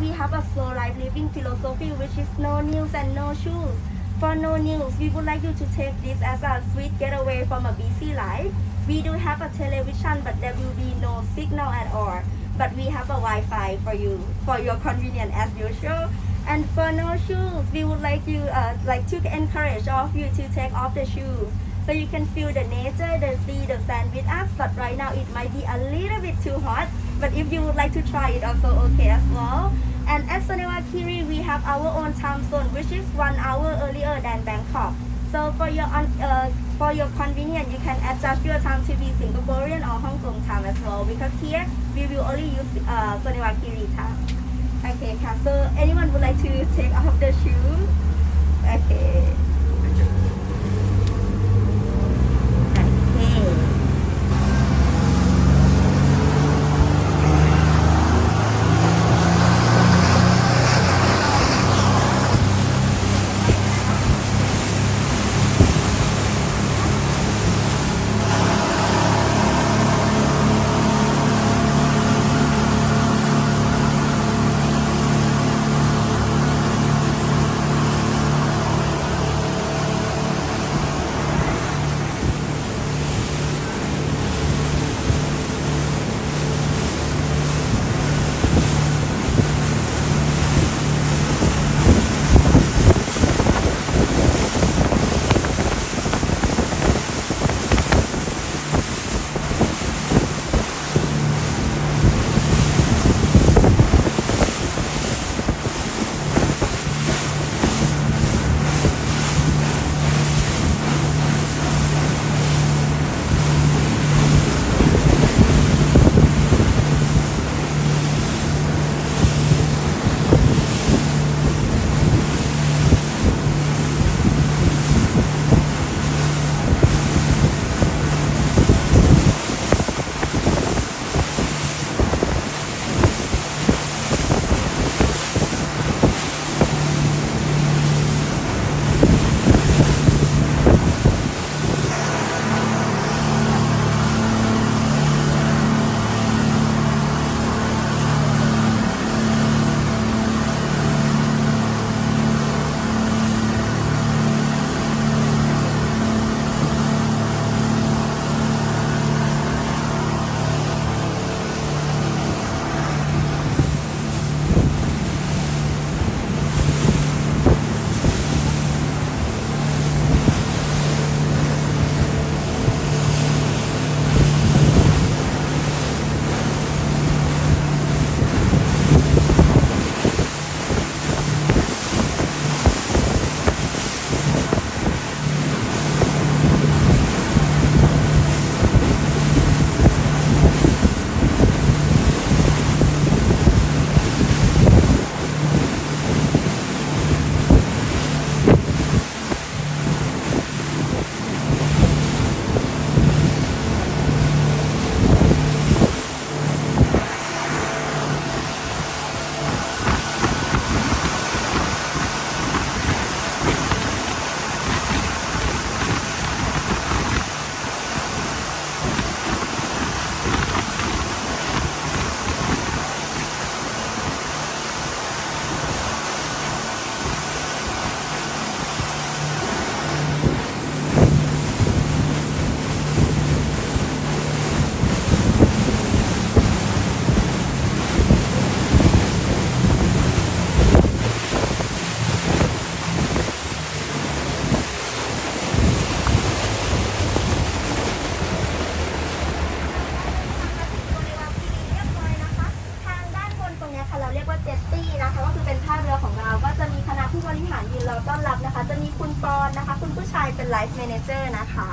we have a slow life living philosophy, which is no news and no shoes. For no news, we would like you to take this as a sweet getaway from a busy life. We do have a television, but there will be no signal at all. But we have a Wi-Fi for you, for your convenience as usual. And for no shoes, we would like you, uh, like to encourage all of you to take off the shoes, so you can feel the nature, the sea, the sand with us. But right now, it might be a little bit too hot. But if you would like to try it, also okay as well. And at Sonewakiri, we have our own time zone, which is one hour earlier than Bangkok. So for your uh, for your convenience, you can adjust your time to be Singaporean or Hong Kong time as well. Because here we will only use uh, Sonewakiri time. Okay, So anyone would like to take off the shoe? Okay. เราต้อนรับนะคะ จะมีคุณปอนนะคะ คุณผู้ชายเป็นไลฟ์แมเนเจอร์นะคะ